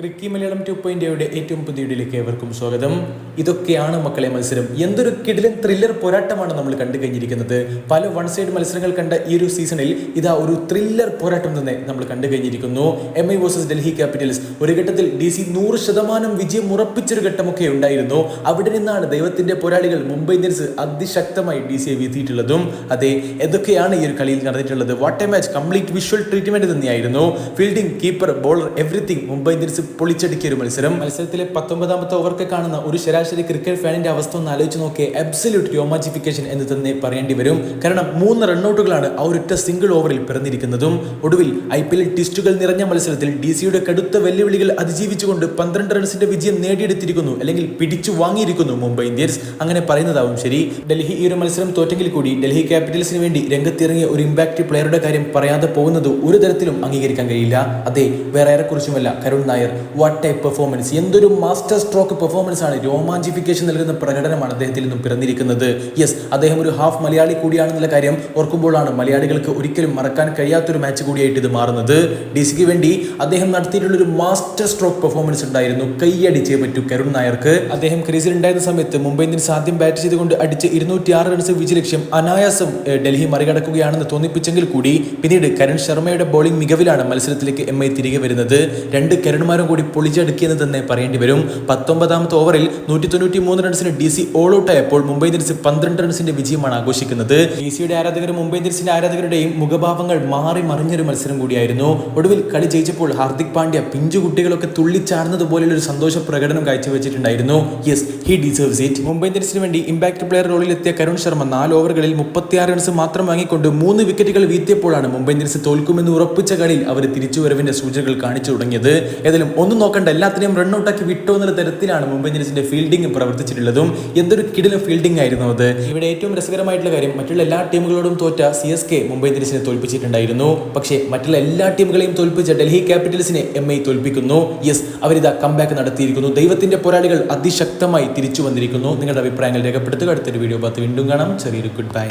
ക്രിക്കി Malayalam to പോയിന്റയുടെ ഏറ്റവും പുതിയ വീഡിയോയിലേക്ക് ഏവർക്കും സ്വാഗതം. ഇതൊക്കെയാണ് മക്കളെ മത്സരം. എന്തൊരു കിടിലൻ ത്രില്ലർ പോരാട്ടമാണ് നമ്മൾ കണ്ടു കഴിഞ്ഞിരിക്കുന്നത്. പല വൺ സൈഡ് മത്സരങ്ങൾ കണ്ട ഈ ഒരു സീസണിൽ ഇതാ ഒരു ത്രില്ലർ പോരാട്ടം തന്നെ നമ്മൾ കണ്ടു കഴിഞ്ഞിരിക്കുന്നു. M I versus Delhi capitals ഒരു ഘട്ടത്തിൽ ഡി സി നൂറ് ശതമാനം വിജയം ഉറപ്പിച്ചൊരു ഘട്ടമൊക്കെ ഉണ്ടായിരുന്നു. അവിടെ നിന്നാണ് ദൈവത്തിന്റെ പോരാളികൾ മുംബൈ ഇന്ത്യൻസ് അതിശക്തമായി ഡി സിയെ വീഴ്ത്തിയിട്ടുള്ളതും. അതെ എന്തൊക്കെയാണ് ഈ ഒരു കളിയിൽ നടന്നിട്ടുള്ളത്. What a match complete visual treatment തന്നെയായിരുന്നു. Fielding keeper bowler everything Mumbai Indians പൊളിച്ചടുക്കിയ ഒരു മത്സരം. മത്സരത്തിലെ പത്തൊമ്പതാമത്തെ ഓവർക്ക് കാണുന്ന ഒരു ശരാശരി ക്രിക്കറ്റ് ഫാനിന്റെ അവസ്ഥ ഒന്ന് ആലോചിച്ച് നോക്കിയ അബ്സല്യൂട്ട് രോമാജിഫിക്കേഷൻ എന്ന് തന്നെ പറയേണ്ടി വരും. കാരണം മൂന്ന് റണ്ണൌട്ടുകളാണ് ആ ഒരൊറ്റ സിംഗിൾ ഓവറിൽ പിറന്നിരിക്കുന്നതും. ഒടുവിൽ ഐ പി എൽ ടിസ്റ്റുകൾ നിറഞ്ഞ മത്സരത്തിൽ ഡി സിയുടെ കടുത്ത വെല്ലുവിളികൾ അതിജീവിച്ചുകൊണ്ട് പന്ത്രണ്ട് റൺസിന്റെ വിജയം നേടിയെടുത്തിരിക്കുന്നു അല്ലെങ്കിൽ പിടിച്ചു വാങ്ങിയിരിക്കുന്നു മുംബൈ ഇന്ത്യൻസ്. അങ്ങനെ പറയുന്നതാവും ശരി. ഡൽഹി ഈ ഒരു മത്സരം തോറ്റെങ്കിൽ കൂടി ഡൽഹി ക്യാപിറ്റൽസിന് വേണ്ടി രംഗത്തിറങ്ങിയ ഒരു ഇമ്പാക്ട് പ്ലെയറുടെ കാര്യം പറയാതെ പോകുന്നത് ഒരു തരത്തിലും അംഗീകരിക്കാൻ കഴിയില്ല. അതെ വേറെ ആരെക്കുറിച്ചുമല്ല Karun Nair. What a performance എന്തൊരു മാസ്റ്റർ സ്ട്രോക്ക് പെർഫോമൻസ് ആണ്. രോമാഞ്ചിഫിക്കേഷൻ നൽകുന്ന പ്രകടനമാണ് അദ്ദേഹത്തിൽ നിന്നും പിറന്നിരിക്കുന്നത്. യെസ് അദ്ദേഹം ഒരു ഹാഫ് മലയാളി കൂടിയാണെന്നുള്ള കാര്യം ഓർക്കുമ്പോഴാണ് മലയാളികൾക്ക് ഒരിക്കലും മറക്കാൻ കഴിയാത്തൊരു മാച്ച് കൂടിയായിട്ട് ഇത് മാറുന്നത്. ഡി സിക്ക് വേണ്ടി അദ്ദേഹം നടത്തിയിട്ടുള്ള ഒരു മാസ്റ്റർ സ്ട്രോക്ക് പെർഫോമൻസ് ഉണ്ടായിരുന്നു. കൈയടിച്ചേ പറ്റൂ കരുൺ നായർക്ക്. അദ്ദേഹം ക്രീസിൽ ഉണ്ടായിരുന്ന സമയത്ത് മുംബൈ ഇന്ത്യൻസ് ആദ്യം ബാറ്റ് ചെയ്തുകൊണ്ട് അടിച്ച് ഇരുന്നൂറ്റി ആറ് റൺസ് വിജയലക്ഷ്യം അനായാസം ഡൽഹി മറികടക്കുകയാണെന്ന് തോന്നിപ്പിച്ചെങ്കിൽ കൂടി പിന്നീട് കരുൺ ശർമ്മയുടെ ബോളിംഗ് മികവിലാണ് മത്സരത്തിലേക്ക് എം ഐ തിരികെ വരുന്നത്. രണ്ട് കരുൺമാരും കൂടി പൊളിച്ചെടുക്കിയെന്ന് തന്നെ പറയേണ്ടി വരും. പത്തൊമ്പതാമത്തെ ഓവറിൽ നൂറ്റി തൊണ്ണൂറ്റി മൂന്ന് റൺസിന് ഡി സി ഓൾ ഔട്ടായപ്പോൾ മുംബൈ ഇന്ത്യൻസ് പന്ത്രണ്ട് റൺസിന്റെ വിജയമാണ് ആഘോഷിക്കുന്നത്. ഡി സിയുടെ ആരാധകരും മുംബൈ ഇന്ത്യൻസിന്റെ ആരാധകരുടെയും മുഖഭാവങ്ങൾ മാറി മറിഞ്ഞൊരു മത്സരം കൂടിയായിരുന്നു. ഒടുവിൽ കളി ജയിച്ചപ്പോൾ ഹാർദിക് പാണ്ഡ്യ പിഞ്ചു കുട്ടികളൊക്കെ തുള്ളിച്ചാടുന്നത് പോലെയുള്ള ഒരു സന്തോഷ പ്രകടനം കാഴ്ചവെച്ചിട്ടുണ്ടായിരുന്നു. Yes he deserves it Mumbai ഇന്ത്യൻസിന് വേണ്ടി ഇമ്പാക്ട് പ്ലെയർ റോളിൽ എത്തിയ കരുൺ ശർമ്മ നാല് ഓവറുകളിൽ മുപ്പത്തിയാറ് റൺസ് മാത്രം വാങ്ങിക്കൊണ്ട് മൂന്ന് വിക്കറ്റുകൾ വീഴ്ത്തിയപ്പോഴാണ് മുംബൈ ഇന്ത്യൻസ് തോൽക്കുമെന്ന് ഉറപ്പിച്ച കളിയിൽ അവർ തിരിച്ചുവരവിന്റെ സൂചനകൾ കാണിച്ചു തുടങ്ങിയത്. ഏതായാലും ഒന്നും നോക്കണ്ട എല്ലാത്തിനെയും റണ്ണൌട്ടാക്കി വിട്ടു എന്നുള്ള തരത്തിലാണ് മുംബൈ ഇന്ത്യൻസിന്റെ ഫീൽഡിംഗ് പ്രവർത്തിച്ചിട്ടുള്ളതും. എന്തൊരു കിടിലും ഫീൽഡിംഗ് ആയിരുന്നു അത്. ഇവിടെ ഏറ്റവും രസകരമായിട്ടുള്ള കാര്യം മറ്റുള്ള എല്ലാ ടീമുകളോടും തോറ്റ സി എസ് കെ മുംബൈ ഇന്ത്യൻസിനെ തോൽപ്പിച്ചിട്ടുണ്ടായിരുന്നു. പക്ഷേ മറ്റുള്ള എല്ലാ ടീമുകളെയും തോൽപ്പിച്ച ഡൽഹി ക്യാപിറ്റൽസിനെ എം ഐ തോൽപ്പിക്കുന്നു. യെസ് അവരിതാ കംബാക്ക് നടത്തിയിരിക്കുന്നു. ദൈവത്തിന്റെ പോരാളികൾ അതിശക്തമായി തിരിച്ചു വന്നിരിക്കുന്നു. നിങ്ങളുടെ അഭിപ്രായങ്ങൾ രേഖപ്പെടുത്തുക. അടുത്തൊരു വീഡിയോ പത്ത് വീണ്ടും കാണാം. ചെറിയൊരു ഗുഡ് ബൈ